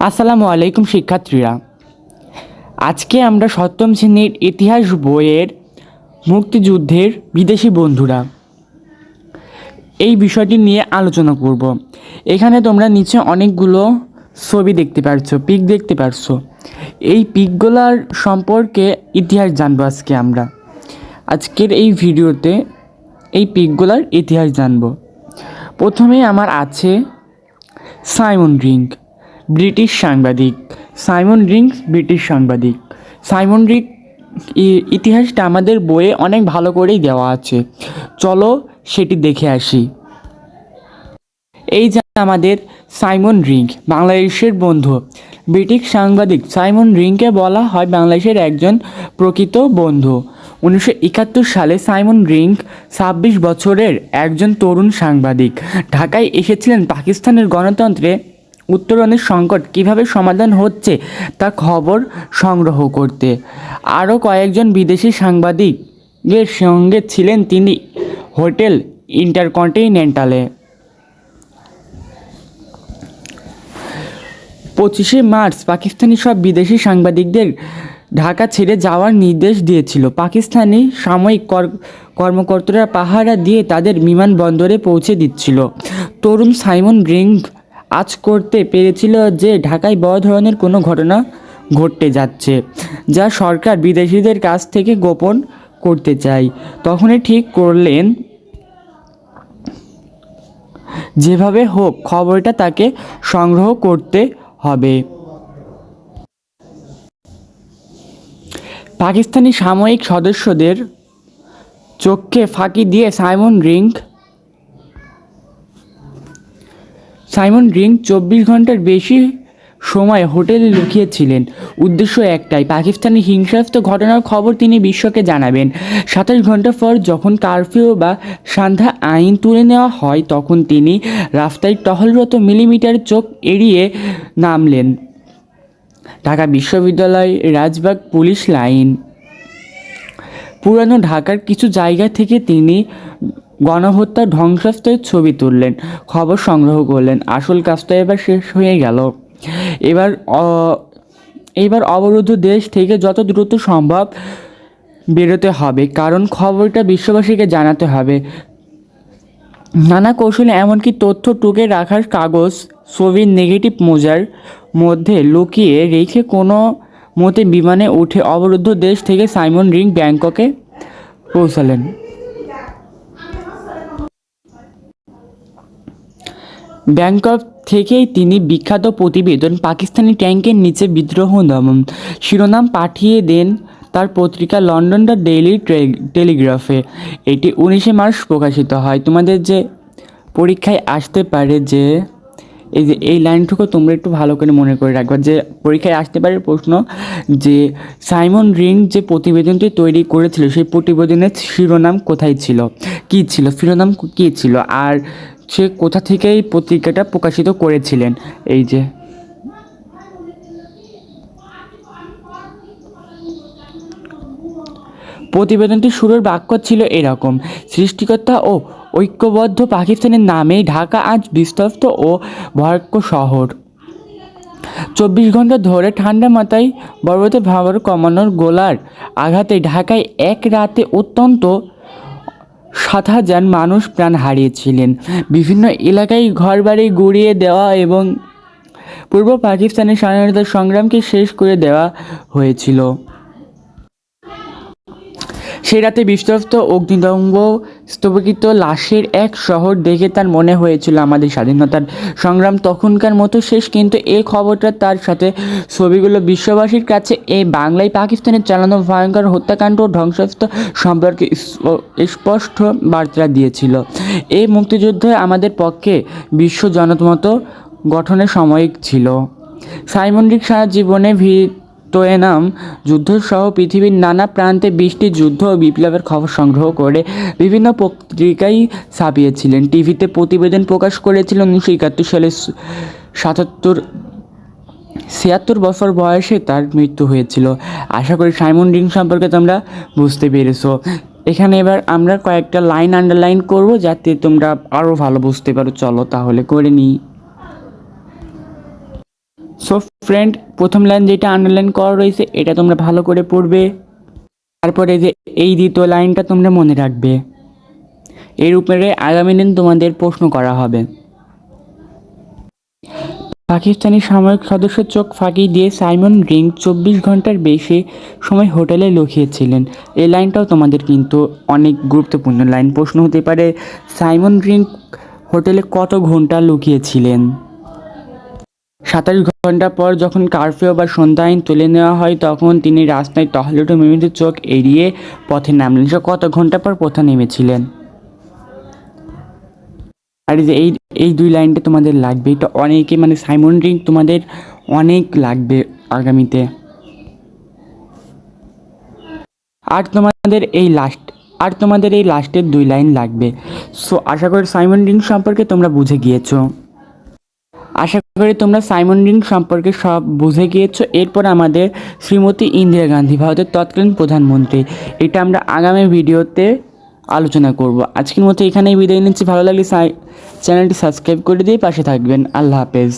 আসসালামু আলাইকুম শিক্ষার্থীরা। আজকে আমরা সপ্তম শ্রেণির ইতিহাস বইয়ের মুক্তিযুদ্ধের বিদেশি বন্ধুরা এই বিষয়টি নিয়ে আলোচনা করব। এখানে তোমরা নিচে অনেকগুলো ছবি দেখতে পারছ, পিক দেখতে পারছ। এই পিকগুলার সম্পর্কে ইতিহাস জানব আজকে আমরা। আজকের এই ভিডিওতে এই পিকগুলার ইতিহাস জানব। প্রথমে আমার আছে সাইমন রিঙ্ক ব্রিটিশ সাংবাদিক। সাইমন রিংস, ব্রিটিশ সাংবাদিক। সাইমন রিঙ্ক ই- ইতিহাসটা আমাদের বইয়ে অনেক ভালো করেই দেওয়া আছে। চলো সেটি দেখে আসি। এই যে আমাদের সাইমন রিঙ্ক বাংলাদেশের বন্ধু। ব্রিটিশ সাংবাদিক সাইমন রিঙ্ককে বলা হয় বাংলাদেশের একজন প্রকৃত বন্ধু। উনিশশো একাত্তর সালে সাইমন রিঙ্ক ছাব্বিশ বছরের একজন তরুণ সাংবাদিক। ঢাকায় এসেছিলেন পাকিস্তানের গণতন্ত্রে। উত্তরণের সংকট কীভাবে সমাধান হচ্ছে তা খবর সংগ্রহ করতে। আরও কয়েকজন বিদেশি সাংবাদিকের সঙ্গে ছিলেন তিনি হোটেল ইন্টারকন্টিনেন্টালে। পঁচিশে মার্চ পাকিস্তানি সব বিদেশি সাংবাদিকদের ঢাকা ছেড়ে যাওয়ার নির্দেশ দিয়েছিল। পাকিস্তানি সাময়িক কর- কর্মকর্তারা পাহারা দিয়ে তাদের বিমানবন্দরে পৌঁছে দিচ্ছিল। তরুণ সাইমন রিং আজ করতে পেরেছিল যে ঢাকায় বড় ধরনের কোনো ঘটনা ঘটতে যাচ্ছে, যা সরকার বিদেশিদের কাছ থেকে গোপন করতে চায়। তখনই ঠিক করলেন। যেভাবে হোক, খবরটা তাকে সংগ্রহ করতে হবে। পাকিস্তানি সাময়িক সদস্যদের চোখকে ফাঁকি দিয়ে সাইমন রিঙ্ক সাইমন রিং চব্বিশ ঘণ্টার বেশি সময় হোটেলে লুকিয়েছিলেন। উদ্দেশ্য একটাই, পাকিস্তানি হিংসাত্মক ঘটনার খবর তিনি বিশ্বকে জানাবেন। সাতাশ ঘণ্টা পর যখন কারফিউ বা সান্ধ্যা আইন তুলে নেওয়া হয়, তখন তিনি রাস্তায় টহলরত মিলিমিটার চোখ এড়িয়ে নামলেন। ঢাকা বিশ্ববিদ্যালয়, রাজবাগ পুলিশ লাইন। পুরানো ঢাকার কিছু জায়গা থেকে তিনি গণহত্যা ধ্বংসাস্ত্রের ছবি তুললেন, খবর সংগ্রহ করলেন। আসল কাজটা এবার শেষ হয়ে গেল। এবার এবার অবরুদ্ধ দেশ থেকে যত দ্রুত সম্ভব বেরোতে হবে, কারণ খবরটা বিশ্ববাসীকে জানাতে হবে। নানা কৌশলে এমনকি তথ্য টুকে রাখার কাগজ, ছবির নেগেটিভ মোজার মধ্যে লুকিয়ে রেখে কোনো মতে বিমানে উঠে অবরুদ্ধ দেশ থেকে সাইমন রিং ব্যাংককে পৌঁছালেন। ব্যাংকক থেকেই তিনি বিখ্যাত প্রতিবেদন পাকিস্তানি ট্যাঙ্কের নিচে বিদ্রোহ দমন শিরোনাম পাঠিয়ে দেন তার পত্রিকা লন্ডন দ্য ডেইলি টেলিগ্রাফে। এটি উনিশে মার্চ প্রকাশিত হয়। তোমাদের যে পরীক্ষায় আসতে পারে যে, এই যে, এই লাইনটুকু তোমরা একটু ভালো করে মনে করে রাখবা। যে, পরীক্ষায় আসতে পারে প্রশ্ন যে, সাইমন রিং যে প্রতিবেদনটি তৈরি করেছিল, সেই প্রতিবেদনের শিরোনাম কোথায় ছিল? কী ছিল? শিরোনাম কী ছিল? আর সে কোথা থেকে এই পত্রিকাটা প্রকাশিত করেছিলেন? এই যে। প্রতিবেদনটির শুরুর বাক্য ছিল এরকম, সৃষ্টিকর্তা ও ঐক্যবদ্ধ পাকিস্তানের নামেই ঢাকা আজ বিস্তস্ত ও ভয়ঙ্কর শহর। চব্বিশ ঘণ্টা ধরে ঠান্ডা মাথায় বর্বতে ভাবার কমানোর গোলার আঘাতে ঢাকায় এক রাতে অত্যন্ত সাত হাজার মানুষ প্রাণ হারিয়েছিলেন। বিভিন্ন এলাকায় ঘরবাড়ি গুড়িয়ে দেওয়া এবং পূর্ব পাকিস্তানের স্বাধীনতা সংগ্রামকে শেষ করে দেওয়া হয়েছিল। সেই রাতে বিশ্বস্ত অগ্নিদঙ্গ স্তবকিত লাশের এক শহর দেখে তার মনে হয়েছিল আমাদের স্বাধীনতার সংগ্রাম তখনকার মতো শেষ, কিন্তু এই খবরটা তার সাথে ছবিগুলো বিশ্ববাসীর কাছে এই বাংলায় পাকিস্তানের চালানো ভয়ঙ্কর হত্যাকাণ্ড ও ধ্বংসাস্ত্র সম্পর্কে স্পষ্ট বার্তা দিয়েছিল। এই মুক্তিযুদ্ধ আমাদের পক্ষে বিশ্ব জনমত গঠনের সাময়িক ছিল। সাইমন রিক সারা জীবনে ভিয়েতনাম যুদ্ধ সহ পৃথিবীর নানা প্রান্তে বৃষ্টি যুদ্ধ ও বিপ্লবের খবর সংগ্রহ করে বিভিন্ন পত্রিকায় ছাপিয়েছিলেন। টিভিতে প্রতিবেদন প্রকাশ করেছিলেন উনিশশো একাত্তর সালে সাতাত্তর, ছিয়াত্তর বছর বয়সে তার মৃত্যু হয়েছিল। আশা করি সাইমন রিং সম্পর্কে তোমরা বুঝতে পেরেছ। এখানে এবার আমরা কয়েকটা লাইন আন্ডারলাইন করব যাতে তোমরা আরও ভালো বুঝতে পারো। চলো তাহলে করে নিই। সো ফ্রেন্ড প্রথম লাইন যেটা আন্ডারলাইন করা রয়েছে, এটা তোমরা ভালো করে পড়বে। তারপরে যে এই দ্বিতীয় লাইনটা তোমরা মনে রাখবে। এর উপরে আগামী দিন তোমাদের প্রশ্ন করা হবে। পাকিস্তানি সামরিক সদস্য চোখ ফাঁকি দিয়ে সাইমন রিং চব্বিশ ঘণ্টার বেশি সময় হোটেলে লুকিয়েছিলেন। এই লাইনটাও তোমাদের কিন্তু অনেক গুরুত্বপূর্ণ লাইন প্রশ্ন হতে পারে। সাইমন রিং হোটেলে কত ঘণ্টা লুকিয়েছিলেন? সাতাশ ঘণ্টা পর যখন কারফিউ বা সন্ধ্যা আইন তুলে নেওয়া হয়, তখন তিনি রাস্তায় টহলেটো মিমিদের চোখ এড়িয়ে পথে নামলেন। সে কত ঘণ্টা পর পথে নেমেছিলেন? আর যে, এই এই দুই লাইনটা তোমাদের লাগবে। এটা অনেকে মানে সাইমন রিং তোমাদের অনেক লাগবে আগামীতে। আর তোমাদের এই লাস্ট, আর তোমাদের এই লাস্টের দুই লাইন লাগবে। সো, আশা করি সাইমন রিং সম্পর্কে তোমরা বুঝে গিয়েছো। আশা করি তোমরা সাইমন রিং সম্পর্কে সব বুঝে গিয়েছো। এরপর আমাদের শ্রীমতী ইন্দিরা গান্ধী, ভারতের তৎকালীন প্রধানমন্ত্রী। এটা আমরা আগামী ভিডিওতে আলোচনা করব। আজকের মতো এখানেই বিদায় নিচ্ছি। ভালো লাগলে চ্যানেলটি সাবস্ক্রাইব করে দিয়ে পাশে থাকবেন। আল্লাহ হাফেজ।